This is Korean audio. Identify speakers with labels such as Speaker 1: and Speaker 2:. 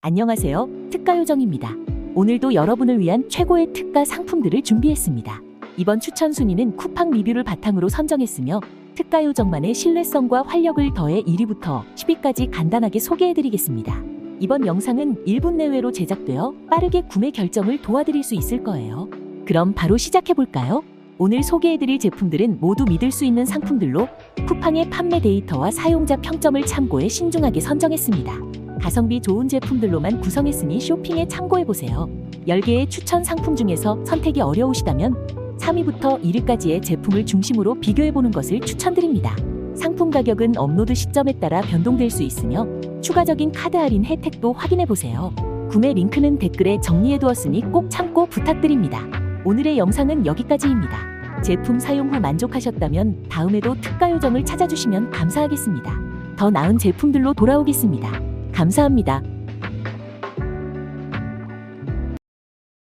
Speaker 1: 안녕하세요. 특가 요정입니다. 오늘도 여러분을 위한 최고의 특가 상품들을 준비했습니다. 이번 추천 순위는 쿠팡 리뷰를 바탕으로 선정했으며 특가 요정만의 신뢰성과 활력을 더해 1위부터 10위까지 간단하게 소개해드리겠습니다. 이번 영상은 1분 내외로 제작되어 빠르게 구매 결정을 도와드릴 수 있을 거예요. 그럼 바로 시작해볼까요? 오늘 소개해드릴 제품들은 모두 믿을 수 있는 상품들로 쿠팡의 판매 데이터와 사용자 평점을 참고해 신중하게 선정했습니다. 가성비 좋은 제품들로만 구성했으니 쇼핑에 참고해보세요. 10개의 추천 상품 중에서 선택이 어려우시다면 3위부터 1위까지의 제품을 중심으로 비교해보는 것을 추천드립니다. 상품 가격은 업로드 시점에 따라 변동될 수 있으며 추가적인 카드 할인 혜택도 확인해보세요. 구매 링크는 댓글에 정리해두었으니 꼭 참고 부탁드립니다. 오늘의 영상은 여기까지입니다. 제품 사용 후 만족하셨다면 다음에도 특가 요정을 찾아주시면 감사하겠습니다. 더 나은 제품들로 돌아오겠습니다. 감사합니다.